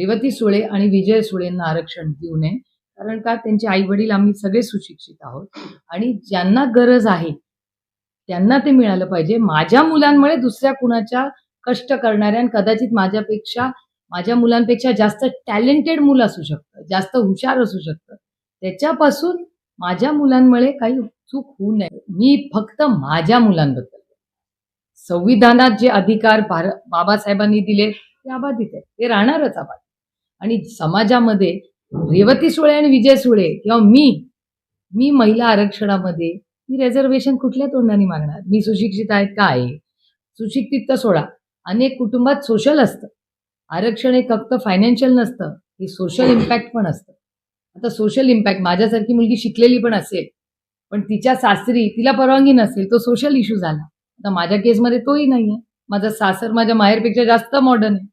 रेवती सुळे आणि विजय सुळेंना आरक्षण देऊ नये. कारण का? त्यांचे आई वडील आम्ही सगळे सुशिक्षित आहोत. आणि ज्यांना गरज आहे त्यांना ते मिळालं पाहिजे. माझ्या मुलांमुळे दुसऱ्या कुणाच्या कष्ट करणाऱ्या कदाचित माझ्यापेक्षा माझ्या मुलांपेक्षा जास्त टॅलेंटेड मुलं असू शकतं जास्त हुशार असू शकतं. त्याच्यापासून माझ्या मुलांमुळे काही चूक होऊ नये. मी फक्त माझ्या मुलांबद्दल. संविधानात जे अधिकार भार बाबासाहेबांनी दिले ते अबाधित आहे ते राहणारच अबाधित आणि समाजामध्ये रेवती सुळे आणि विजय सुळे किंवा मी मी महिला आरक्षणामध्ये मी रिझर्वेशन कुठल्या तोंडाने मागणार? मी सुशिक्षित आहेत का? आहे. सुशिक्षित तर सोडा. अनेक कुटुंबात सोशल असतं. आरक्षण हे फक्त फायनान्शियल नसतं हे सोशल इम्पॅक्ट पण असतं. आता सोशल इम्पॅक्ट माझ्यासारखी मुलगी शिकलेली पण असेल पण तिच्या सासरी तिला परवानगी नसेल तो सोशल इश्यू झाला. आता माझ्या केसमध्ये तोही नाही आहे माझा सासर माझ्या माहेरपेक्षा जास्त मॉडर्न आहे.